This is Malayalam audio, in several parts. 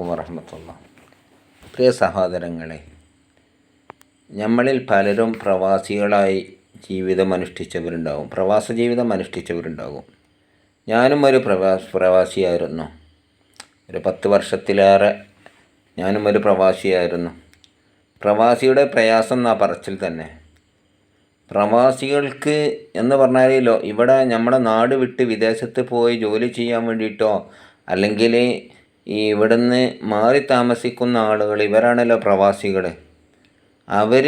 അലൈക്കും വറഹമത്തുള്ള. പ്രിയ സഹോദരങ്ങളെ നമ്മളിൽ പലരും പ്രവാസികളായി ജീവിതം അനുഷ്ഠിച്ചവരുണ്ടാകും പ്രവാസ ജീവിതം അനുഷ്ഠിച്ചവരുണ്ടാകും ഞാനും ഒരു പ്രവാസ പ്രവാസിയായിരുന്നു. ഒരു പത്ത് വർഷത്തിലേറെ ഞാനും ഒരു പ്രവാസിയായിരുന്നു. പ്രവാസിയുടെ പ്രയാസം എന്നാ പറച്ചിൽ തന്നെ. പ്രവാസികൾക്ക് എന്ന് പറഞ്ഞാലോ ഇവിടെ നമ്മുടെ നാട് വിട്ട് വിദേശത്ത് പോയി ജോലി ചെയ്യാൻ വേണ്ടിയിട്ടോ അല്ലെങ്കിൽ ഈ ഇവിടുന്ന് മാറി താമസിക്കുന്ന ആളുകൾ ഇവരാണല്ലോ പ്രവാസികൾ. അവർ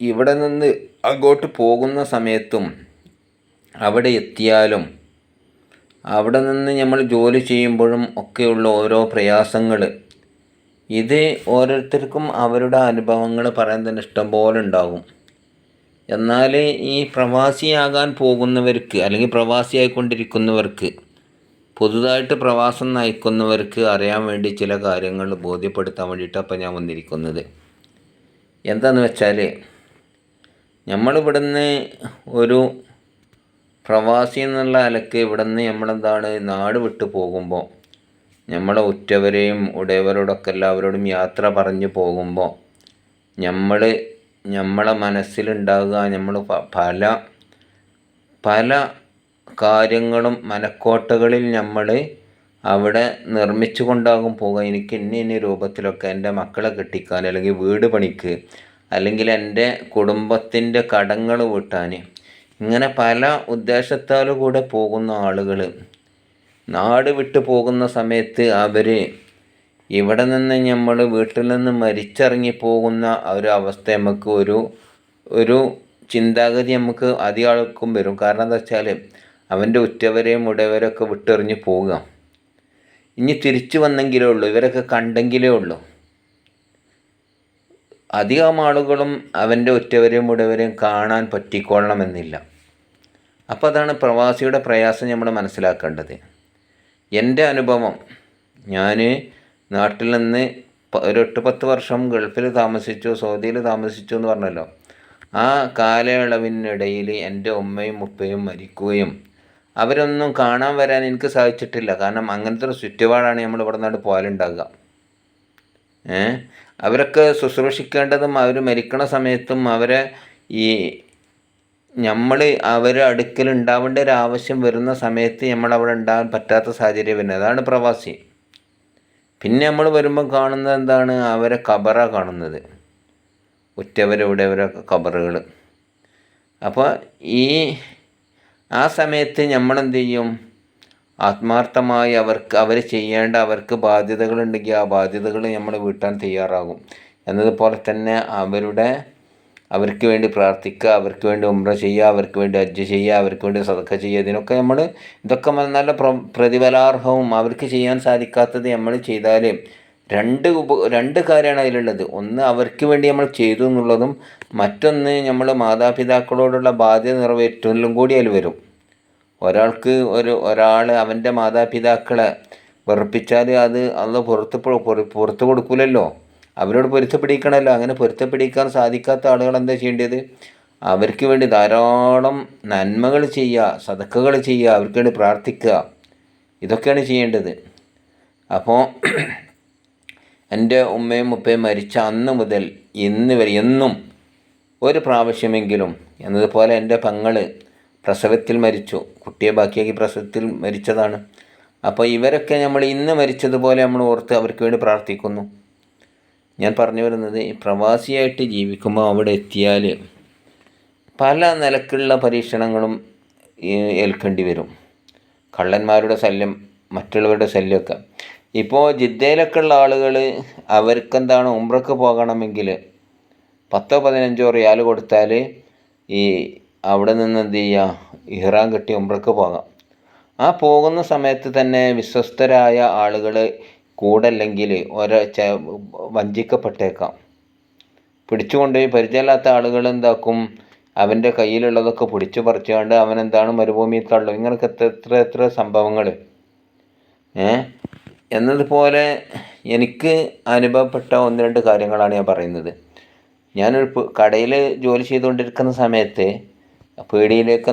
ഇവിടെ നിന്ന് അങ്ങോട്ട് പോകുന്ന സമയത്തും അവിടെ എത്തിയാലും അവിടെ നിന്ന് നമ്മൾ ജോലി ചെയ്യുമ്പോഴും ഒക്കെയുള്ള ഓരോ പ്രയാസങ്ങൾ. ഇത് ഓരോരുത്തർക്കും അവരുടെ അനുഭവങ്ങൾ പറയാൻ തന്നെ ഇഷ്ടംപോലെ ഉണ്ടാകും. എന്നാൽ ഈ പ്രവാസിയാകാൻ പോകുന്നവർക്ക് അല്ലെങ്കിൽ പ്രവാസിയായിക്കൊണ്ടിരിക്കുന്നവർക്ക് പുതുതായിട്ട് പ്രവാസം നയിക്കുന്നവർക്ക് അറിയാൻ വേണ്ടി ചില കാര്യങ്ങൾ ബോധ്യപ്പെടുത്താൻ വേണ്ടിയിട്ടാണ് അപ്പോൾ ഞാൻ വന്നിരിക്കുന്നത്. എന്താന്ന് വെച്ചാൽ നമ്മളിവിടുന്ന് ഒരു പ്രവാസി എന്നുള്ള അലക്ക് ഇവിടുന്ന് നമ്മളെന്താണ് നാട് വിട്ടു പോകുമ്പോൾ നമ്മളെ ഉറ്റവരെയും ഉടയവരോടൊക്കെ എല്ലാവരോടും യാത്ര പറഞ്ഞു പോകുമ്പോൾ നമ്മൾ നമ്മളെ മനസ്സിലുണ്ടാകുക നമ്മൾ പല പല കാര്യങ്ങളും മനക്കോട്ടകളിൽ നമ്മൾ അവിടെ നിർമ്മിച്ചു കൊണ്ടാകും പോകുക എനിക്ക് ഇന്ന ഇന്ന രൂപത്തിലൊക്കെ എന്റെ മക്കളെ കെട്ടിക്കാൻ അല്ലെങ്കിൽ വീട് പണിക്ക് അല്ലെങ്കിൽ എന്റെ കുടുംബത്തിന്റെ കടങ്ങൾ വീട്ടാൻ ഇങ്ങനെ പല ഉദ്ദേശത്താലും കൂടെ പോകുന്ന ആളുകൾ നാട് വിട്ടു പോകുന്ന സമയത്ത് അവർ ഇവിടെ നിന്ന് നമ്മൾ വീട്ടിൽ നിന്ന് മരിച്ചിറങ്ങി പോകുന്ന ഒരു അവസ്ഥ നമുക്ക് ഒരു ഒരു ചിന്താഗതി നമുക്ക് അധികം ആൾക്കും വരും. കാരണം എന്താ വെച്ചാൽ അവന്റെ ഉറ്റവരെയും ഉടയവരെയൊക്കെ വിട്ടെറിഞ്ഞ് പോവുക. ഇനി തിരിച്ചു വന്നെങ്കിലേ ഉള്ളൂ. ഇവരൊക്കെ കണ്ടെങ്കിലേ ഉള്ളൂ. അധികം ആളുകളും അവന്റെ ഉറ്റവരെയും ഉടയവരെയും കാണാൻ പറ്റിക്കൊള്ളണമെന്നില്ല. അപ്പോൾ അതാണ് പ്രവാസിയുടെ പ്രയാസം നമ്മൾ മനസ്സിലാക്കേണ്ടത്. എന്റെ അനുഭവം ഞാൻ നാട്ടിൽ നിന്ന് ഒരു എട്ട് പത്ത് വർഷം ഗൾഫിൽ താമസിച്ചു സൗദിയിൽ താമസിച്ചു എന്ന് പറഞ്ഞല്ലോ. ആ കാലയളവിനിടയിൽ എന്റെ ഉമ്മയും ഉപ്പയും മരിക്കുകയും അവരൊന്നും കാണാൻ വരാൻ എനിക്ക് സാധിച്ചിട്ടില്ല. കാരണം അങ്ങനത്തെ ഒരു ചുറ്റുപാടാണ് നമ്മൾ ഇവിടെ നിന്നാണ് പോയാലുണ്ടാകുക ഏ? അവരൊക്കെ ശുശ്രൂഷിക്കേണ്ടതും അവർ മരിക്കണ സമയത്തും അവരെ ഈ നമ്മൾ അവരെ അടുക്കൽ ഉണ്ടാവേണ്ട ഒരു ആവശ്യം വരുന്ന സമയത്ത് നമ്മൾ അവിടെ ഉണ്ടാകാൻ പറ്റാത്ത സാഹചര്യം വരുന്നത്. അതാണ് പ്രവാസി. പിന്നെ നമ്മൾ വരുമ്പം കാണുന്നത് എന്താണ്? അവരെ കബറ കാണുന്നത്. ഉറ്റവരവിടെവരൊക്കെ കബറുകൾ അപ്പോൾ ഈ ആ സമയത്ത് നമ്മളെന്ത് ചെയ്യും ആത്മാർത്ഥമായി അവർക്ക് അവർ ചെയ്യേണ്ട അവർക്ക് ബാധ്യതകളുണ്ടെങ്കിൽ ആ ബാധ്യതകൾ നമ്മൾ വീട്ടാൻ തയ്യാറാകും. എന്നതുപോലെ തന്നെ അവരുടെ അവർക്ക് വേണ്ടി പ്രാർത്ഥിക്കുക അവർക്ക് വേണ്ടി ഉമ്ര ചെയ്യുക അവർക്ക് വേണ്ടി ഹജ്ജ് ചെയ്യുക അവർക്ക് വേണ്ടി സദക്ക ചെയ്യുക ഇതിനൊക്കെ നമ്മൾ ഇതൊക്കെ നല്ല പ്ര പ്രതിഫലാർഹവും അവർക്ക് ചെയ്യാൻ സാധിക്കാത്തത് നമ്മൾ ചെയ്താൽ രണ്ട് ഉപ രണ്ട് കാര്യമാണ് അതിലുള്ളത്. ഒന്ന് അവർക്ക് വേണ്ടി നമ്മൾ ചെയ്തു എന്നുള്ളതും മറ്റൊന്ന് നമ്മൾ മാതാപിതാക്കളോടുള്ള ബാധ്യത നിറവേറ്റലും കൂടി അതിൽ വരും. ഒരാൾക്ക് ഒരു ഒരാൾ അവന്റെ മാതാപിതാക്കളെ വെറുപ്പിച്ചാൽ അത് അന്ന് പുറത്ത് പുറത്ത് കൊടുക്കില്ലല്ലോ അവരോട് പൊരുത്തപ്പെടിക്കണമല്ലോ. അങ്ങനെ പൊരുത്തപ്പെടിക്കാൻ സാധിക്കാത്ത ആളുകൾ എന്താ ചെയ്യേണ്ടത്? അവർക്ക് വേണ്ടി ധാരാളം നന്മകൾ ചെയ്യുക സതക്കകൾ ചെയ്യുക അവർക്ക് വേണ്ടി പ്രാർത്ഥിക്കുക. ഇതൊക്കെയാണ് ചെയ്യേണ്ടത്. അപ്പോൾ എന്റെ ഉമ്മയും ഉപ്പയും മരിച്ച അന്ന് മുതൽ ഇന്ന് വരെ എന്നും ഒരു പ്രാവശ്യമെങ്കിലും എന്നതുപോലെ എന്റെ പങ്ങൾ പ്രസവത്തിൽ മരിച്ചു. കുട്ടിയെ ബാക്കിയാക്കി പ്രസവത്തിൽ മരിച്ചതാണ്. അപ്പോൾ ഇവരൊക്കെ നമ്മൾ ഇന്ന് മരിച്ചതുപോലെ നമ്മൾ ഓർത്ത് അവർക്ക് വേണ്ടി പ്രാർത്ഥിക്കുന്നു. ഞാൻ പറഞ്ഞു വരുന്നത് പ്രവാസിയായിട്ട് ജീവിക്കുമ്പോൾ അവിടെ എത്തിയാൽ പല നിലക്കുള്ള പരീക്ഷണങ്ങളും ഏൽക്കേണ്ടി വരും. കള്ളന്മാരുടെ ശല്യം മറ്റുള്ളവരുടെ ശല്യമൊക്കെ. ഇപ്പോൾ ജിദ്ദയിലൊക്കെ ഉള്ള ആളുകൾ അവർക്കെന്താണ് ഉംറക്ക് പോകണമെങ്കിൽ പത്തോ പതിനഞ്ചോ റിയാൽ കൊടുത്താൽ ഈ അവിടെ നിന്ന് എന്ത് ചെയ്യുക ഇഹ്റാം കെട്ടി ഉംറക്ക് പോകാം. ആ പോകുന്ന സമയത്ത് തന്നെ വിശ്വസ്തരായ ആളുകൾ കൂടല്ലെങ്കിൽ ഒര വഞ്ചിക്കപ്പെട്ടേക്കാം. പിടിച്ചുകൊണ്ടുപോയി പരിചയമില്ലാത്ത ആളുകൾ എന്താക്കും? അവന്റെ കയ്യിലുള്ളതൊക്കെ പിടിച്ചു പറിച്ചുകൊണ്ട് അവൻ എന്താണ് മരുഭൂമിയിൽ തള്ളും? ഇങ്ങനൊക്കെ എത്ര എത്ര സംഭവങ്ങൾ ഏ? എന്നതുപോലെ എനിക്ക് അനുഭവപ്പെട്ട ഒന്ന് രണ്ട് കാര്യങ്ങളാണ് ഞാൻ പറയുന്നത്. ഞാനൊരു കടയിൽ ജോലി ചെയ്തുകൊണ്ടിരിക്കുന്ന സമയത്ത് പീടിയിലേക്ക്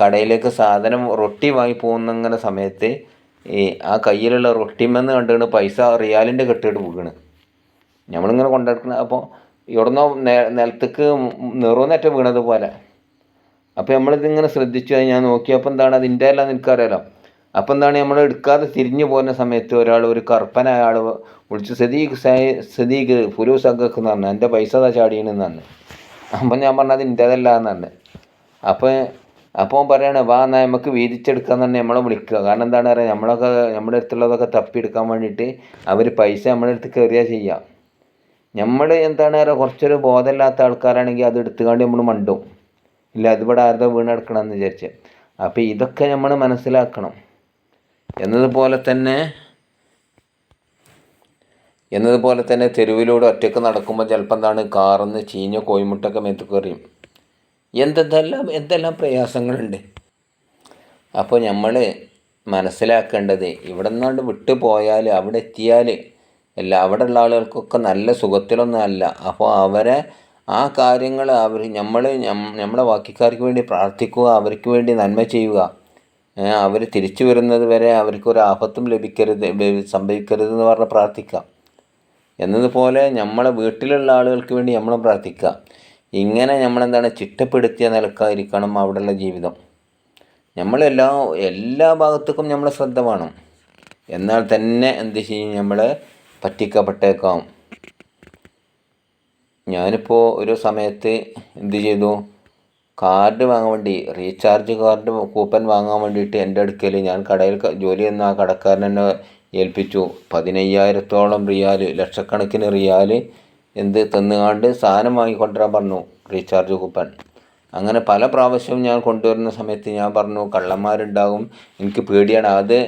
കടയിലേക്ക് സാധനം റൊട്ടി വാങ്ങി പോകുന്ന സമയത്ത് ഈ ആ കയ്യിലുള്ള റൊട്ടിമെന്ന് കണ്ടുകൊണ്ട് പൈസ റിയാലിന്റെ കെട്ടിട്ട് പോകുകയാണ് നമ്മളിങ്ങനെ കൊണ്ടെടുക്കണം അപ്പോൾ ഇവിടുന്ന് നിലത്തേക്ക് നെറുന്നേറ്റം വീണതുപോലെ. അപ്പോൾ നമ്മളിതിങ്ങനെ ശ്രദ്ധിച്ചു ഞാൻ നോക്കിയപ്പോൾ എന്താണ് അതിന്റെ എല്ലാം നിനക്കറിയാലോ? അപ്പോൾ എന്താണ് നമ്മൾ എടുക്കാതെ തിരിഞ്ഞു പോകുന്ന സമയത്ത് ഒരാൾ ഒരു കറുപ്പന അയാൾ വിളിച്ച് സദീഖ് സദീഖ് ഫുലൂസ് സഖക്ക് എന്ന് പറഞ്ഞു. എന്റെ പൈസ അതാ ചാടിയെന്ന് പറഞ്ഞു അപ്പം ഞാൻ പറഞ്ഞത് എന്റെതല്ല എന്ന് പറഞ്ഞു അപ്പോൾ അപ്പോൾ പറയണ വാ എന്നാൽ നമുക്ക് വീതിച്ചെടുക്കാൻ തന്നെ നമ്മളെ വിളിക്കുക. കാരണം എന്താണ് പറയുക നമ്മളൊക്കെ നമ്മുടെ അടുത്തുള്ളതൊക്കെ തപ്പിയെടുക്കാൻ വേണ്ടിയിട്ട് അവർ പൈസ നമ്മുടെ അടുത്ത് കയറിയാൽ ചെയ്യാം. നമ്മൾ എന്താണ് പറയുക കുറച്ചൊരു ബോധമില്ലാത്ത ആൾക്കാരാണെങ്കിൽ അത് എടുത്തുകൊണ്ട് നമ്മൾ മണ്ടും. ഇല്ല അതിവിടെ ആരുടെ വീണെടുക്കണം എന്ന് വിചാരിച്ച്. അപ്പോൾ ഇതൊക്കെ നമ്മൾ മനസ്സിലാക്കണം. എന്നതുപോലെ തന്നെ എന്നതുപോലെ തന്നെ തെരുവിലൂടെ ഒറ്റയ്ക്ക് നടക്കുമ്പോൾ ചിലപ്പോൾ എന്താണ് കാർന്ന് ചീഞ്ഞ കോയിമുട്ടൊക്കെ മേത്ത് കയറിയും. എന്തെല്ലാം എന്തെല്ലാം പ്രയാസങ്ങളുണ്ട്. അപ്പോൾ നമ്മൾ മനസ്സിലാക്കേണ്ടത് ഇവിടെ നിന്നാണ്ട് വിട്ടു പോയാൽ അവിടെ എത്തിയാൽ അല്ല അവിടെ ഉള്ള ആളുകൾക്കൊക്കെ നല്ല സുഖത്തിലൊന്നും അല്ല. അപ്പോൾ അവരെ ആ കാര്യങ്ങൾ അവർ നമ്മൾ നമ്മുടെ വാക്കിക്കാർക്ക് വേണ്ടി പ്രാർത്ഥിക്കുക അവർക്ക് വേണ്ടി നന്മ ചെയ്യുക. അവർ തിരിച്ചു വരുന്നത് വരെ അവർക്കൊരു ആപത്തും ലഭിക്കരുത് സംഭവിക്കരുത് എന്ന് പറഞ്ഞ് പ്രാർത്ഥിക്കാം. എന്നതുപോലെ നമ്മളെ വീട്ടിലുള്ള ആളുകൾക്ക് വേണ്ടി നമ്മളും പ്രാർത്ഥിക്കാം. ഇങ്ങനെ നമ്മളെന്താണ് ചിട്ടപ്പെടുത്തിയ നിലക്കായിരിക്കണം അവിടെയുള്ള ജീവിതം. നമ്മളെല്ലാ എല്ലാ ഭാഗത്തേക്കും നമ്മളെ ശ്രദ്ധ വേണം. എന്നാൽ തന്നെ എന്ത് ചെയ്യും? നമ്മൾ പറ്റിക്കപ്പെട്ടേക്കാം. ഞാനിപ്പോൾ ഒരു സമയത്ത് എന്ത് ചെയ്തു? കാർഡ് വാങ്ങാൻ വേണ്ടി റീചാർജ് കാർഡ് കൂപ്പൺ വാങ്ങാൻ വേണ്ടിയിട്ട് എന്റെ അടുക്കൽ ഞാൻ കടയിൽ ജോലി ചെയ്യുന്ന ആ കടക്കാരൻ എന്നെ ഏൽപ്പിച്ചു. പതിനയ്യായിരത്തോളം റിയാൽ ലക്ഷക്കണക്കിന് റിയാൽ എന്ത് തന്നുകാണ്ട് സാധനം വാങ്ങിക്കൊണ്ടുവരാൻ പറഞ്ഞു റീചാർജ് കൂപ്പൺ. അങ്ങനെ പല പ്രാവശ്യവും ഞാൻ കൊണ്ടുവരുന്ന സമയത്ത് ഞാൻ പറഞ്ഞു കള്ളന്മാരുണ്ടാകും എനിക്ക് പേടിയാണ്. അത്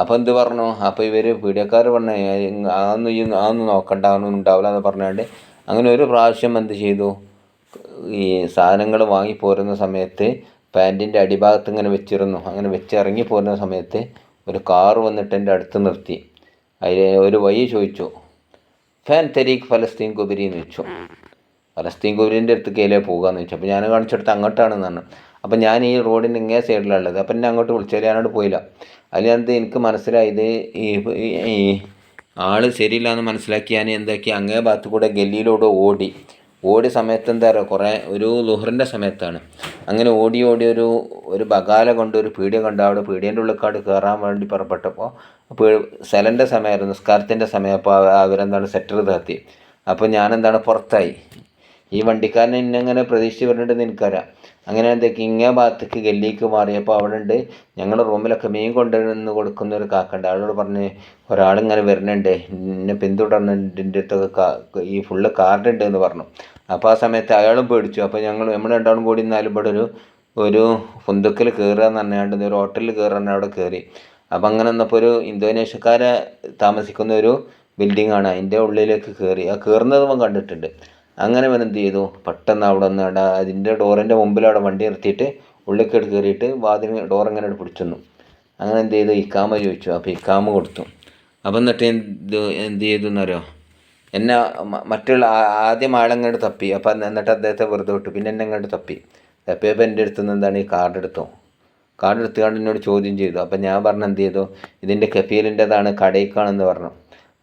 അപ്പോൾ എന്ത് പറഞ്ഞു? അപ്പോൾ ഇവർ പീഡിയക്കാർ പറഞ്ഞു അതൊന്നും അതൊന്നും നോക്കണ്ട അതൊന്നും ഉണ്ടാവില്ല എന്ന് പറഞ്ഞാണ്ട് അങ്ങനെ ഒരു പ്രാവശ്യം എന്ത് ചെയ്തു? ഈ സാധനങ്ങൾ വാങ്ങി പോരുന്ന സമയത്ത് പാന്റിന്റെ അടിഭാഗത്ത് ഇങ്ങനെ വെച്ചിരുന്നു. അങ്ങനെ വെച്ച് ഇറങ്ങി പോരുന്ന സമയത്ത് ഒരു കാർ വന്നിട്ട് എന്റെ അടുത്ത് നിർത്തി. അതിൽ ഒരു വഴി ചോദിച്ചു. ഫാൻ തെരീഖ് ഫലസ്തീൻ കുബരി എന്ന് വെച്ചു ഫലസ്തീൻ കുബരിന്റെ അടുത്ത് കയ്യിലേ പോകാമെന്ന് വെച്ചു അപ്പോൾ ഞാൻ കാണിച്ചെടുത്ത് അങ്ങോട്ടാണെന്ന് പറഞ്ഞു. അപ്പോൾ ഞാൻ ഈ റോഡിന്റെ ഇങ്ങേ സൈഡിലുള്ളത്. അപ്പം എന്നെ അങ്ങോട്ട് വിളിച്ചാൽ ഞാനോട് പോയില്ല. അതിൽ എനിക്ക് മനസ്സിലായത് ഈ ഈ ആൾ ശരിയില്ല എന്ന് മനസ്സിലാക്കി ഞാൻ എന്താക്കി അങ്ങേ ഭാഗത്ത് കൂടെ ഗല്ലിയിലൂടെ ഓടി. ഓടിയ സമയത്ത് എന്താ പറയുക കുറേ ഒരു ലുഹറിന്റെ സമയത്താണ്. അങ്ങനെ ഓടി ഓടി ഒരു ഒരു ബകാല കൊണ്ട് ഒരു പീടിയ കണ്ട് അവിടെ പീടിയന്റെ ഉള്ളിക്കാട് കയറാൻ വേണ്ടി പുറപ്പെട്ടപ്പോൾ സെലന്റെ സമയമായിരുന്നു നിസ്കാരത്തിന്റെ സമയം അപ്പോൾ അവരെന്താണ് സെറ്റർ താത്തി അപ്പോൾ ഞാനെന്താണ് പുറത്തായി. ഈ വണ്ടിക്കാരൻ എന്നെ പ്രതീക്ഷിച്ച് പറഞ്ഞിട്ട് എനിക്കറിയാം അങ്ങനെ എന്തൊക്കെ ഇങ്ങേ ഭാഗത്തേക്ക് ഗല്ലിക്ക് മാറിയപ്പോൾ അവിടെ ഉണ്ട് ഞങ്ങളുടെ റൂമിലൊക്കെ മീൻ കൊണ്ടുവന്ന് കൊടുക്കുന്ന ഒരു കാക്കുണ്ട് അയാളോട് പറഞ്ഞ് ഒരാളിങ്ങനെ വരുന്നുണ്ട്. എന്നെ പിന്തുടർന്നുണ്ട്. എന്റെ അടുത്തൊക്കെ ഈ ഫുള്ള് കാർഡ് ഉണ്ട് എന്ന് പറഞ്ഞു. അപ്പോൾ ആ സമയത്ത് അയാളും പേടിച്ചു. അപ്പോൾ ഞങ്ങൾ നമ്മൾ രണ്ടാളും കൂടി നിന്നാലും ഇവിടെ ഒരു ഒരു ഫുന്തുക്കിൽ കയറുക എന്ന് പറഞ്ഞാണ്ട് ഒരു ഹോട്ടലിൽ കയറാൻ അവിടെ കയറി. അപ്പോൾ അങ്ങനെ വന്നപ്പോൾ ഒരു ഇന്തോനേഷ്യക്കാരെ താമസിക്കുന്ന ഒരു ബിൽഡിംഗ് ആണ്. അതിന്റെ ഉള്ളിലേക്ക് കയറി. ആ കയറുന്നത് കണ്ടിട്ടുണ്ട്. അങ്ങനെ അവൻ എന്ത് ചെയ്തു? പെട്ടെന്ന് അവിടെ നിന്ന് അവിടെ അതിന്റെ ഡോറിന്റെ മുമ്പിൽ അവിടെ വണ്ടി നിർത്തിയിട്ട് ഉള്ളിൽ കയറിയിട്ട് വാതിൽ ഡോർ ഇങ്ങനെ പിടിച്ചെന്നു അങ്ങനെ എന്ത് ചെയ്തു? ഇക്കാമ ചോദിച്ചു. അപ്പോൾ ഇക്കാമ കൊടുത്തു. അപ്പം എന്നിട്ട് എന്ത് എന്ത് ചെയ്തു എന്നറിയോ എന്നെ മറ്റുള്ള ആദ്യം ആളെങ്ങോട്ട് തപ്പി. അപ്പം എന്നിട്ട് അദ്ദേഹത്തെ വെറുതെ വിട്ടു. പിന്നെ എന്നെ അങ്ങോട്ട് തപ്പി. തപ്പിയപ്പോൾ എന്റെ അടുത്ത് നിന്ന് എന്താണ് ഈ കാർഡ് എടുത്തോ? കാർഡ് എടുത്തുകൊണ്ട് എന്നോട് ചോദ്യം ചെയ്തു. അപ്പം ഞാൻ പറഞ്ഞു എന്ത് ചെയ്തു? ഇതിന്റെ കഫീലിന്റെതാണ് കടയിക്കാണെന്ന് പറഞ്ഞു.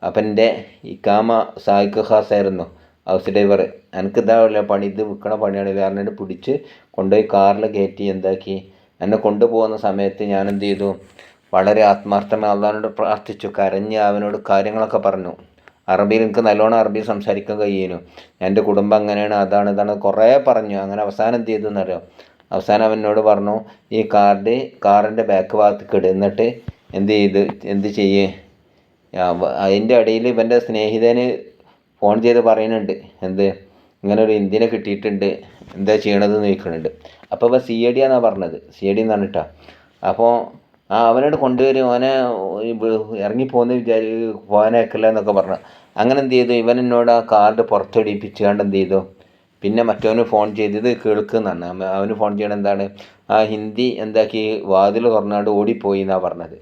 അപ്പം എന്റെ ഇക്കാമ സായിക്ക് ഖാസായിരുന്നു. House driver. എനിക്ക് ഇതാവില്ല പണി ഇത് വിൽക്കണ പണിയാണ്. പറഞ്ഞിട്ട് പിടിച്ച് കൊണ്ടുപോയി കാറിൽ കയറ്റി എന്താക്കി. എന്നെ കൊണ്ടുപോകുന്ന സമയത്ത് ഞാൻ എന്ത് ചെയ്തു? വളരെ ആത്മാർത്ഥമായി അള്ളഹാനോട് പ്രാർത്ഥിച്ചു. കരഞ്ഞ് അവനോട് കാര്യങ്ങളൊക്കെ പറഞ്ഞു. അറബിയിൽ എനിക്ക് നല്ലോണം അറബി സംസാരിക്കാൻ കഴിയുന്നു. എന്റെ കുടുംബം അങ്ങനെയാണ് അതാണ് ഇതാണ് കുറേ പറഞ്ഞു. അങ്ങനെ അവസാനം എന്ത് ചെയ്തു എന്നറിയോ? അവസാനം അവനോട് പറഞ്ഞു ഈ കാർഡ് കാറിന്റെ ബാക്ക് ഭാഗത്തേക്ക് കിടന്നിട്ട് എന്ത് ചെയ്ത് എന്ത് ചെയ്യേ? അതിന്റെ ഇടയിൽ ഇവന്റെ സ്നേഹിതന് ഫോൺ ചെയ്ത് പറയുന്നുണ്ട് എന്ത് ഇങ്ങനെ ഒരു ഇന്ത്യനെ കിട്ടിയിട്ടുണ്ട് എന്താ ചെയ്യണതെന്ന് ചോദിക്കുന്നുണ്ട്. അപ്പോൾ ഇവ സി എ ഡി എന്നാണ് പറഞ്ഞത് സി ഡി എന്ന് പറഞ്ഞിട്ടാണ് അപ്പോൾ ആ അവനോട് കൊണ്ടുവരും അവനെ ഇറങ്ങിപ്പോകുന്ന വിചാരി പോകാനേക്കില്ല എന്നൊക്കെ പറഞ്ഞു. അങ്ങനെ എന്ത് ചെയ്തു? ഇവൻ എന്നോട് ആ കാർഡ് പുറത്തെടിപ്പിച്ചുകൊണ്ട് എന്ത് ചെയ്തു? പിന്നെ മറ്റവന് ഫോൺ ചെയ്തത് കേൾക്കുന്നതാണ് അവന് ഫോൺ ചെയ്യണത് എന്താണ്? ആ ഹിന്ദി എന്താക്കി വാതിൽ തുറന്നാണ്ട് ഓടിപ്പോയി എന്നാണ് പറഞ്ഞത്.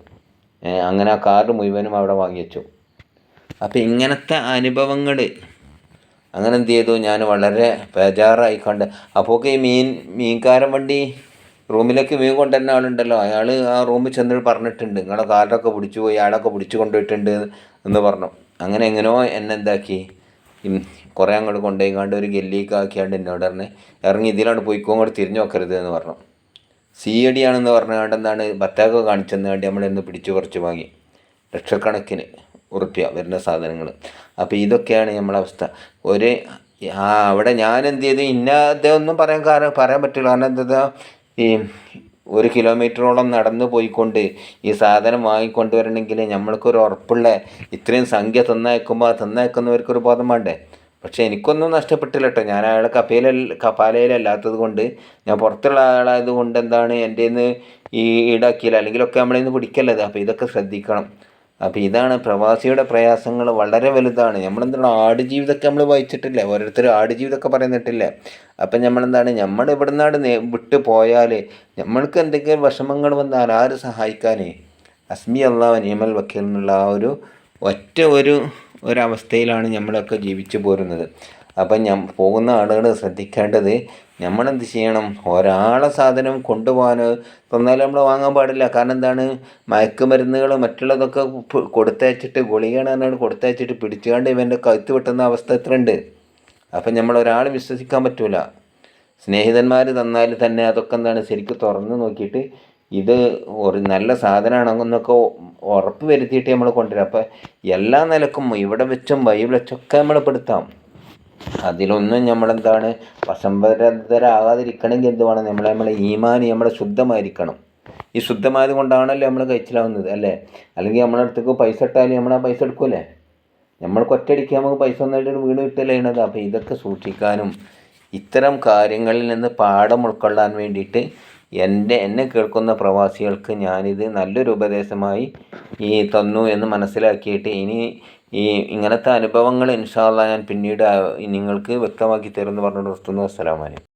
അങ്ങനെ ആ കാർഡ് മുഴുവനും അവിടെ വാങ്ങി വെച്ചു അപ്പം ഇങ്ങനത്തെ അനുഭവങ്ങൾ അങ്ങനെ എന്ത് ചെയ്തു? ഞാൻ വളരെ ബേജാറായി കണ്ട്. അപ്പോൾ ഈ മീൻ മീൻകാരൻ വണ്ടി റൂമിലേക്ക് മീൻ കൊണ്ടുവരുന്ന ആളുണ്ടല്ലോ. അയാൾ ആ റൂമിൽ ചെന്ന് പറഞ്ഞിട്ടുണ്ട്. നിങ്ങളെ കാലൊക്കെ പിടിച്ചു പോയി അയാളൊക്കെ പിടിച്ചു കൊണ്ടുപോയിട്ടുണ്ട് എന്ന് പറഞ്ഞു. അങ്ങനെ എങ്ങനെയോ എന്നെ എന്താക്കി? കുറേ അങ്ങോട്ട് കൊണ്ടുപോയി കണ്ട് ഒരു ഗല്ലിക്ക് ആക്കിയാണ്ട് എന്നോട് പറഞ്ഞ് ഇറങ്ങി ഇതിലാണ് പോയിക്കോ അങ്ങോട്ട് തിരിഞ്ഞു നോക്കരുത് എന്ന് പറഞ്ഞു. സി ആണെന്ന് പറഞ്ഞുകൊണ്ട് എന്താണ് ബത്താക്ക കാണിച്ചെന്ന് വേണ്ടി നമ്മളെന്ന് പിടിച്ചു കുറച്ച് വാങ്ങി. ലക്ഷക്കണക്കിന്. ഉറുപ്പ്യ വരുന്ന സാധനങ്ങൾ അപ്പോൾ ഇതൊക്കെയാണ് നമ്മളെ അവസ്ഥ. ഒരു ആ അവിടെ ഞാൻ എന്ത് ചെയ്തു ഇന്ന ഒന്നും പറയാൻ കാരണം പറയാൻ പറ്റില്ല. കാരണം എന്താ ഈ ഒരു കിലോമീറ്ററോളം നടന്നു പോയിക്കൊണ്ട് ഈ സാധനം വാങ്ങിക്കൊണ്ട് വരണമെങ്കിൽ നമ്മൾക്കൊരു ഉറപ്പുള്ള ഇത്രയും സംഖ്യ തന്നയക്കുമ്പോൾ തന്നയക്കുന്നവർക്കൊരു ബോധം വേണ്ടേ? പക്ഷേ എനിക്കൊന്നും നഷ്ടപ്പെട്ടില്ല കേട്ടോ ഞാൻ അയാൾ കപ്പയിലെ കപാലയിലല്ലാത്തത് കൊണ്ട് ഞാൻ പുറത്തുള്ള ആളായത് കൊണ്ട് എന്താണ് എന്റെ നിന്ന് ഈ ഈടാക്കിയില്ല അല്ലെങ്കിലൊക്കെ നമ്മളിന്ന് പിടിക്കല്ലത്. അപ്പോൾ ഇതൊക്കെ ശ്രദ്ധിക്കണം. അപ്പോൾ ഇതാണ് പ്രവാസിയുടെ പ്രയാസങ്ങൾ വളരെ വലുതാണ്. നമ്മളെന്താണ് ആടുജീവിതമൊക്കെ നമ്മൾ വായിച്ചിട്ടില്ല? ഓരോരുത്തർ ആടുജീവിതമൊക്കെ പറയുന്നിട്ടില്ല? അപ്പം നമ്മളെന്താണ് നമ്മൾ ഇവിടെ നിന്നാട് വിട്ട് പോയാൽ നമ്മൾക്ക് എന്തെങ്കിലും വിഷമങ്ങൾ വന്നാൽ ആര് സഹായിക്കാനേ? അസ്മി അള്ളാഹ് നിയമൽ വക്കീൽ എന്നുള്ള ആ ഒരു ഒറ്റ ഒരു ഒരവസ്ഥയിലാണ് നമ്മളൊക്കെ ജീവിച്ചു പോരുന്നത്. അപ്പം ഞാൻ പോകുന്ന ആളുകൾ ശ്രദ്ധിക്കേണ്ടത് നമ്മളെന്ത് ചെയ്യണം? ഒരാളെ സാധനം കൊണ്ടുപോകാൻ തന്നാൽ നമ്മൾ വാങ്ങാൻ പാടില്ല. കാരണം എന്താണ്? മയക്കുമരുന്നുകൾ മറ്റുള്ളതൊക്കെ കൊടുത്തയച്ചിട്ട് പറഞ്ഞാൽ കൊടുത്തയച്ചിട്ട് പിടിച്ചുകൊണ്ട് ഇവന്റെ കഴുത്ത് വെട്ടുന്ന അവസ്ഥ എത്ര ഉണ്ട് അപ്പം നമ്മൾ വിശ്വസിക്കാൻ പറ്റൂല. സ്നേഹിതന്മാർ തന്നാൽ തന്നെ അതൊക്കെ എന്താണ്? ശരിക്കും തുറന്ന് നോക്കിയിട്ട് ഇത് ഒരു നല്ല സാധനമാണെന്നൊക്കെ ഉറപ്പ് വരുത്തിയിട്ട് നമ്മൾ കൊണ്ടുവരാം. അപ്പം എല്ലാ നിലക്കും ഇവിടെ വെച്ചും ബൈബിൾ വെച്ചൊക്കെ നമ്മൾ പെടുത്താം. അതിലൊന്നും നമ്മളെന്താണ് വസംബരതരാകാതിരിക്കണമെങ്കിൽ എന്ത് വേണം നമ്മളെ നമ്മളെ ഈമാനി നമ്മളെ ശുദ്ധമായിരിക്കണം. ഈ ശുദ്ധമായത് കൊണ്ടാണല്ലോ നമ്മൾ കഴിച്ചിലാവുന്നത് അല്ലേ? അല്ലെങ്കിൽ നമ്മളെ അടുത്തേക്ക് പൈസ ഇട്ടാൽ നമ്മൾ ആ പൈസ എടുക്കൂലേ? നമ്മൾക്ക് ഒറ്റയടിക്ക് നമുക്ക് പൈസ ഒന്നായിട്ട് വീട് കിട്ടല്ലേ ചെയ്യണത് അപ്പോൾ ഇതൊക്കെ സൂക്ഷിക്കാനും ഇത്തരം കാര്യങ്ങളിൽ നിന്ന് പാഠം ഉൾക്കൊള്ളാൻ വേണ്ടിയിട്ട് എന്റെ എന്നെ കേൾക്കുന്ന പ്രവാസികൾക്ക് ഞാനിത് നല്ലൊരു ഉപദേശമായി ഈ തന്നു എന്ന് മനസ്സിലാക്കിയിട്ട് ഇനി ഈ ഇങ്ങനത്തെ അനുഭവങ്ങൾ ഇൻഷാല്ല ഞാൻ പിന്നീട് നിങ്ങൾക്ക് വ്യക്തമാക്കി തരുമെന്ന് പറഞ്ഞുകൊണ്ട് നിർത്തുന്നു. അസ്സലാമലൈക്കും